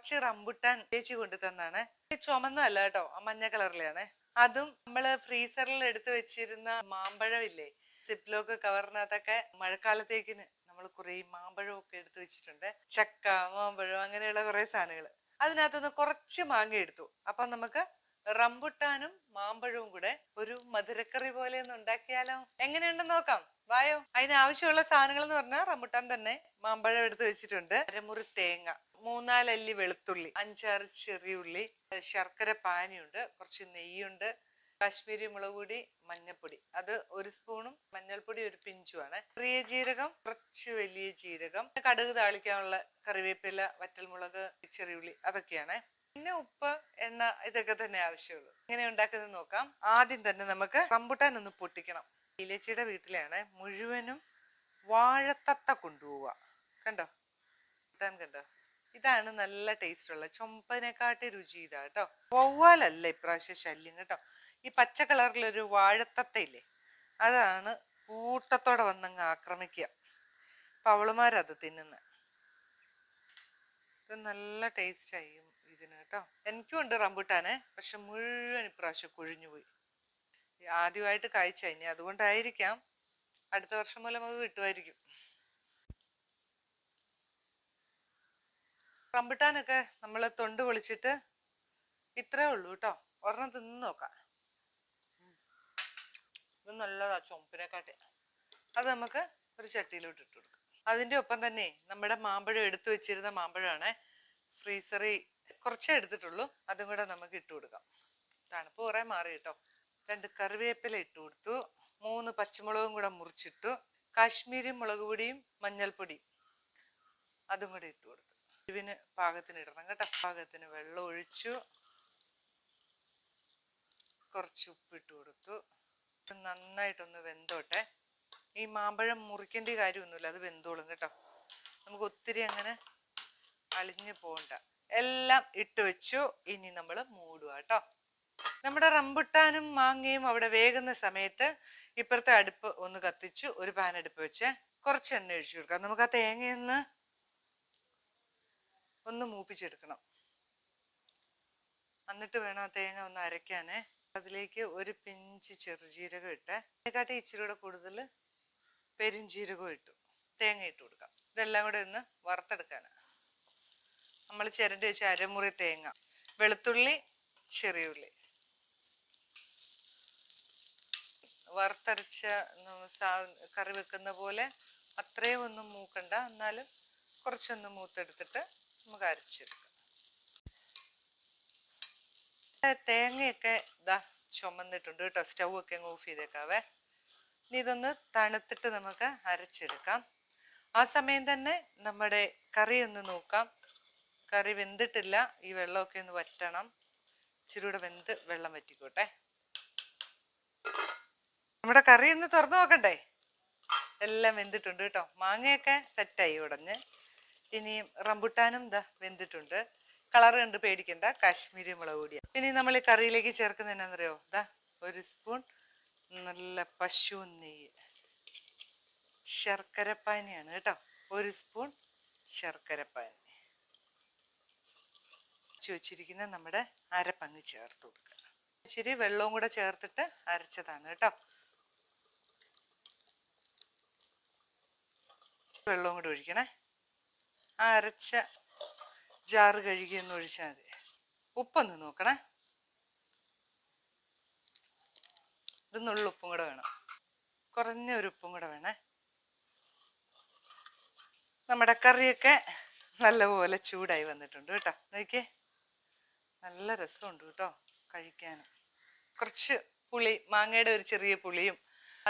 കുറച്ച് റംബുട്ടാൻ ചേച്ചി കൊണ്ടു തന്നാണ് ചുമന്നല്ല കേട്ടോ മഞ്ഞ കളറിലാണ് അതും നമ്മൾ ഫ്രീസറിൽ എടുത്തു വെച്ചിരുന്ന മാമ്പഴമില്ലേ സിപ്ലോക്ക് കവറിനകത്തൊക്കെ മഴക്കാലത്തേക്കിന് നമ്മൾ കുറെ മാമ്പഴം ഒക്കെ എടുത്തു വെച്ചിട്ടുണ്ട്. ചക്ക മാമ്പഴം അങ്ങനെയുള്ള കുറെ സാധനങ്ങൾ അതിനകത്തുനിന്ന് കുറച്ച് മാങ്ങ എടുത്തു. അപ്പൊ നമുക്ക് റംബുട്ടാനും മാമ്പഴവും കൂടെ ഒരു മധുരക്കറി പോലെ ഒന്ന് ഉണ്ടാക്കിയാലോ? എങ്ങനെയുണ്ടെന്ന് നോക്കാം. വായോ. അതിന് ആവശ്യമുള്ള സാധനങ്ങൾ എന്ന് പറഞ്ഞാൽ റംബുട്ടാൻ തന്നെ മാമ്പഴം എടുത്ത് വെച്ചിട്ടുണ്ട്. അരമുറി തേങ്ങ. മൂന്നാലല്ലി വെളുത്തുള്ളി അഞ്ചാറ് ചെറിയുള്ളി ശർക്കര പാനിയുണ്ട് കുറച്ച് നെയ്യുണ്ട് കാശ്മീരി മുളക് പൊടി മഞ്ഞൾപ്പൊടി. അത് ഒരു സ്പൂണും മഞ്ഞൾപ്പൊടി ഒരു പിഞ്ചുമാണ്. ചെറിയ ജീരകം കുറച്ച് വലിയ ജീരകം കടുക് താളിക്കാനുള്ള കറിവേപ്പില വറ്റൽമുളക് ചെറിയുള്ളി അതൊക്കെയാണ്. പിന്നെ ഉപ്പ് എണ്ണ ഇതൊക്കെ തന്നെ ആവശ്യമുള്ളൂ. ഇങ്ങനെ ഉണ്ടാക്കുന്നത് നോക്കാം. ആദ്യം തന്നെ നമുക്ക് റംബുട്ടാൻ ഒന്ന് പൊട്ടിക്കണം. ഇലച്ചിയുടെ വീട്ടിലാണ് മുഴുവനും വാഴത്തത്ത കൊണ്ടുപോവുക. കണ്ടോ? റംബുട്ടാൻ കണ്ടോ? ഇതാണ് നല്ല ടേസ്റ്റ് ഉള്ള ചൊമ്പനെക്കാട്ടി രുചി ഇതാ കേട്ടോ വവ്വാലല്ല ഇപ്രാവശ്യം ശല്യം കേട്ടോ. ഈ പച്ച കളറിലൊരു വാഴത്തത്തയില്ലേ അതാണ് കൂട്ടത്തോടെ വന്നങ്ങ് ആക്രമിക്കുക അപ്പൊ അവളുമാരത് തിന്നുന്നത് ഇത് നല്ല ടേസ്റ്റ് ആയി ഇതിന് കേട്ടോ. എനിക്കും ഉണ്ട് റംബുട്ടാനെ പക്ഷെ മുഴുവൻ ഇപ്രാവശ്യം കൊഴിഞ്ഞു പോയി. ആദ്യമായിട്ട് കായ്ച്ച ഇനി അതുകൊണ്ടായിരിക്കാം. അടുത്ത വർഷം മൂലം അത് കിട്ടുമായിരിക്കും റംബുട്ടാനൊക്കെ നമ്മൾ തൊണ്ട് പൊളിച്ചിട്ട് ഇത്രേ ഉള്ളൂ കേട്ടോ. ഒരെണ്ണം തിന്ന് നോക്കാം. ഇത് നല്ലതാ ചുമപ്പിനെക്കാട്ടി അത് നമുക്ക് ഒരു ചട്ടിയിലോട്ട് ഇട്ട് കൊടുക്കാം. അതിന്റെ ഒപ്പം തന്നെ നമ്മുടെ മാമ്പഴം എടുത്തു വെച്ചിരുന്ന മാമ്പഴമാണ് ഫ്രീസറി കുറച്ചേ എടുത്തിട്ടുള്ളൂ. അതും കൂടെ നമുക്ക് ഇട്ട് കൊടുക്കാം. തണുപ്പ് കുറേ മാറി കേട്ടോ. രണ്ട് കറിവേപ്പില ഇട്ട് കൊടുത്തു. മൂന്ന് പച്ചമുളകും കൂടെ മുറിച്ചിട്ടു. കാശ്മീരി മുളക് പൊടിയും മഞ്ഞൾപ്പൊടിയും അതും കൂടെ ഇട്ട് കൊടുത്തു. ഇതിന് പാകത്തിന് ഇടണം കേട്ടോ. പാകത്തിന് വെള്ളം ഒഴിച്ചു. കുറച്ച് ഉപ്പിട്ട് കൊടുത്തു. നന്നായിട്ടൊന്ന് വെന്തോട്ടെ. ഈ മാമ്പഴം മുറിക്കേണ്ട കാര്യമൊന്നുമില്ല അത് വെന്തോളും കേട്ടോ. നമുക്ക് ഒത്തിരി അങ്ങനെ അളിഞ്ഞു പോകണ്ട. എല്ലാം ഇട്ട് വെച്ചു. ഇനി നമ്മൾ മൂടുക കേട്ടോ. നമ്മുടെ റംബുട്ടാനും മാങ്ങയും അവിടെ വേകുന്ന സമയത്ത് ഇപ്പുറത്തെ അടുപ്പ് ഒന്ന് കത്തിച്ചു. ഒരു പാൻ അടുപ്പ് വെച്ച്. കുറച്ച് എണ്ണ ഒഴിച്ചു കൊടുക്കാം. നമുക്ക് ആ തേങ്ങയൊന്ന് ഒന്ന് മൂപ്പിച്ചെടുക്കണം. എന്നിട്ട് വേണം ആ തേങ്ങ ഒന്ന് അരയ്ക്കാനേ. അതിലേക്ക് ഒരു പിഞ്ച് ചെറുജീരകം ഇട്ട്. അതിനെക്കാട്ടി ഇച്ചിരി കൂടെ കൂടുതൽ പെരുംജീരകം ഇട്ടു. തേങ്ങ ഇട്ട് കൊടുക്കാം. ഇതെല്ലാം കൂടെ ഒന്ന് വറുത്തെടുക്കാനാണ് നമ്മൾ ചിരണ്ടി വെച്ച അരമുറി തേങ്ങ വെളുത്തുള്ളി ചെറിയ ഉള്ളി. വറുത്തരച്ച കറി വെക്കുന്ന പോലെ അത്രയും ഒന്നും മൂക്കണ്ട. എന്നാലും കുറച്ചൊന്ന് മൂത്തെടുത്തിട്ട് നമുക്ക് അരച്ചെടുക്കാം. തേങ്ങയൊക്കെ ഇതാ ചുമന്നിട്ടുണ്ട് കേട്ടോ. സ്റ്റൗ ഒക്കെ അങ്ങ് ഓഫ് ചെയ്തേക്കാവേ. ഇനി ഇതൊന്ന് തണുത്തിട്ട് നമുക്ക് അരച്ചെടുക്കാം. ആ സമയം തന്നെ നമ്മുടെ കറി ഒന്ന് നോക്കാം. കറി വെന്തിട്ടില്ല. ഈ വെള്ളമൊക്കെ ഒന്ന് വറ്റണം. ഇച്ചിരി കൂടെ വെന്ത് വെള്ളം വറ്റിക്കോട്ടെ. നമ്മുടെ കറി ഒന്ന് തുറന്നു നോക്കണ്ടേ? എല്ലാം വെന്തിട്ടുണ്ട് കേട്ടോ. മാങ്ങയൊക്കെ സെറ്റായി ഉടഞ്ഞ് ഇനിയും റംബുട്ടാനും ദാ വെന്തിട്ടുണ്ട്. കളർ കണ്ട് പേടിക്കണ്ട കാശ്മീരി മുളക് പൊടിയ. ഇനി നമ്മൾ ഈ കറിയിലേക്ക് ചേർക്കുന്നത് എന്നാന്നറിയോ? ദാ ഒരു സ്പൂൺ നല്ല പശു നെയ്യ്. ശർക്കരപ്പാനിയാണ് കേട്ടോ. ഒരു സ്പൂൺ ശർക്കരപ്പാനി വെച്ചിരിക്കുന്ന നമ്മുടെ അരപ്പങ്ങ് ചേർത്ത് കൊടുക്കുക. ഇച്ചിരി വെള്ളവും കൂടെ ചേർത്തിട്ട് അരച്ചതാണ് കേട്ടോ. വെള്ളവും കൂടെ ഒഴിക്കണേ. ആ അരച്ച ജാറ് കഴുകി ഒന്ന് ഒഴിച്ചാൽ മതി. ഉപ്പൊന്ന് നോക്കണേ. ഇത് നുള്ളുപ്പും കൂടെ വേണം. കുറഞ്ഞ ഒരു ഉപ്പും കൂടെ വേണേ. നമ്മുടെ കറിയൊക്കെ നല്ലപോലെ ചൂടായി വന്നിട്ടുണ്ട് കേട്ടോ. നോക്കിയേ. നല്ല രസമുണ്ട് കേട്ടോ കഴിക്കാനും. കുറച്ച് പുളി മാങ്ങയുടെ ഒരു ചെറിയ പുളിയും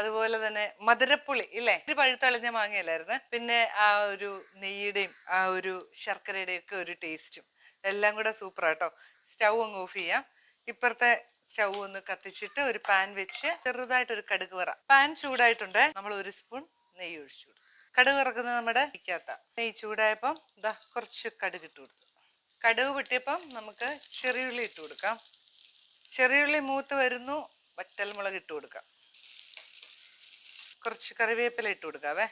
അതുപോലെ തന്നെ മധുരപ്പുളി ഇല്ലേ? ഒരു പഴുത്തളിഞ്ഞ മാങ്ങയല്ലായിരുന്നു. പിന്നെ ആ ഒരു നെയ്യുടെയും ആ ഒരു ശർക്കരയുടെയും ഒക്കെ ഒരു ടേസ്റ്റും. എല്ലാം കൂടെ സൂപ്പർ ആട്ടോ. സ്റ്റൗ അങ്ങ് ഓഫ് ചെയ്യാം. ഇപ്പുറത്തെ സ്റ്റൗ ഒന്ന് കത്തിച്ചിട്ട് ഒരു പാൻ വെച്ച് ചെറുതായിട്ട് ഒരു കടുക് വറ. പാൻ ചൂടായിട്ടുണ്ട്. നമ്മൾ ഒരു സ്പൂൺ നെയ്യ് ഒഴിച്ചു കടുക് വറക്കുന്നത് നമ്മുടെ ഇരിക്കാത്ത. നെയ്യ് ചൂടായപ്പം ഇതാ കുറച്ച് കടുക് ഇട്ട് കൊടുത്തു. കടുക് പൊട്ടിയപ്പം നമുക്ക് ചെറിയുള്ളി ഇട്ട് കൊടുക്കാം. ചെറിയുള്ളി മൂത്ത് വരുന്നു. വറ്റൽമുളക് ഇട്ട് കൊടുക്കാം. കുറച്ച് കറിവേപ്പില ഇട്ട് കൊടുക്കാവേ.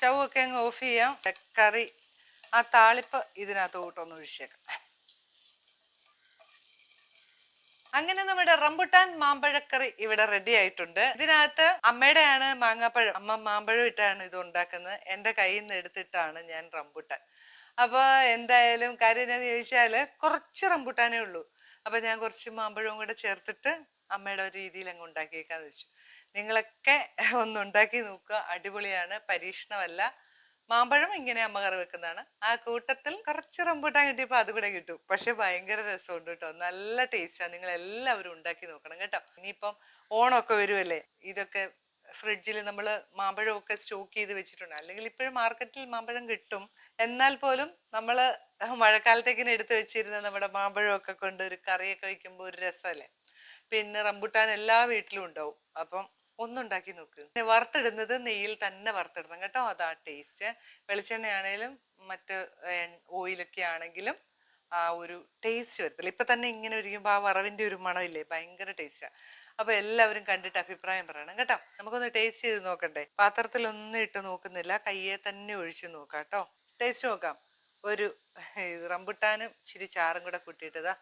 ചവൊക്കെ അങ്ങ് ഓഫ് ചെയ്യാം. കറി ആ താളിപ്പ് ഇതിനകത്തോട്ടൊന്ന് ഒഴിച്ചേക്കാം. അങ്ങനെ നമ്മുടെ റംബുട്ടാൻ മാമ്പഴക്കറി ഇവിടെ റെഡി ആയിട്ടുണ്ട്. ഇതിനകത്ത് അമ്മയുടെയാണ് മാങ്ങാപ്പഴം. അമ്മ മാമ്പഴം ഇട്ടാണ് ഇത് ഉണ്ടാക്കുന്നത്. എന്റെ കയ്യിൽ നിന്ന് എടുത്തിട്ടാണ് ഞാൻ റംബുട്ടാൻ. അപ്പോൾ എന്തായാലും കാര്യം എന്താന്ന് ചോദിച്ചാൽ കുറച്ച് റംബുട്ടാനേ ഉള്ളൂ. അപ്പോൾ ഞാൻ കുറച്ച് മാമ്പഴവും കൂടെ ചേർത്തിട്ട് അമ്മയുടെ ഒരു രീതിയിൽ അങ്ങ് ഉണ്ടാക്കിയേക്കാന്ന് വെച്ചു. നിങ്ങളൊക്കെ ഒന്ന് ഉണ്ടാക്കി നോക്കുക. അടിപൊളിയാണ്. പരീക്ഷണമല്ല. മാമ്പഴം ഇങ്ങനെ അമ്മ കറി വെക്കുന്നതാണ്. ആ കൂട്ടത്തിൽ കുറച്ച് റംബൂട്ടാൻ കിട്ടിയപ്പോൾ അത് കൂടെ കിട്ടും. പക്ഷെ ഭയങ്കര രസമുണ്ട് കേട്ടോ. നല്ല ടേസ്റ്റാണ് നിങ്ങൾ എല്ലാവരും ഉണ്ടാക്കി നോക്കണം കേട്ടോ. ഇനിയിപ്പം ഓണമൊക്കെ വരുമല്ലേ ഇതൊക്കെ ഫ്രിഡ്ജിൽ നമ്മൾ മാമ്പഴമൊക്കെ സ്റ്റോക്ക് ചെയ്ത് വെച്ചിട്ടുണ്ട്. അല്ലെങ്കിൽ ഇപ്പോഴും മാർക്കറ്റിൽ മാമ്പഴം കിട്ടും. എന്നാൽ പോലും നമ്മൾ മഴക്കാലത്തേക്കിന് എടുത്ത് വെച്ചിരുന്ന നമ്മുടെ മാമ്പഴമൊക്കെ കൊണ്ട് ഒരു കറിയൊക്കെ വയ്ക്കുമ്പോൾ ഒരു രസമല്ലേ? പിന്നെ റംബുട്ടാൻ എല്ലാ വീട്ടിലും ഉണ്ടാവും. അപ്പം ഒന്നുണ്ടാക്കി നോക്ക്. വറുത്തിടുന്നത് നെയ്യിൽ തന്നെ വറുത്തിടണം കേട്ടോ. അതാ ടേസ്റ്റ് വെളിച്ചെണ്ണയാണേലും മറ്റ് ഓയിലൊക്കെ ആണെങ്കിലും ആ ഒരു ടേസ്റ്റ് വരത്തില്ല. ഇപ്പൊ തന്നെ ഇങ്ങനെ ഒരുക്കുമ്പോ ആ വറവിന്റെ ഒരു മണമില്ലേ? ഭയങ്കര ടേസ്റ്റാ അപ്പൊ എല്ലാവരും കണ്ടിട്ട് അഭിപ്രായം പറയണം കേട്ടോ. നമുക്കൊന്ന് ടേസ്റ്റ് ചെയ്ത് നോക്കണ്ടേ? പാത്രത്തിൽ പാത്രത്തിലൊന്നും ഇട്ട് നോക്കുന്നില്ല. കയ്യെ തന്നെ ഒഴിച്ച് നോക്കാം കേട്ടോ. ടേസ്റ്റ് നോക്കാം. ഒരു റംബുട്ടാനും ഇച്ചിരി ചാറും കൂടെ കൂട്ടിയിട്ടതാ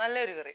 നല്ലൊരു കറി.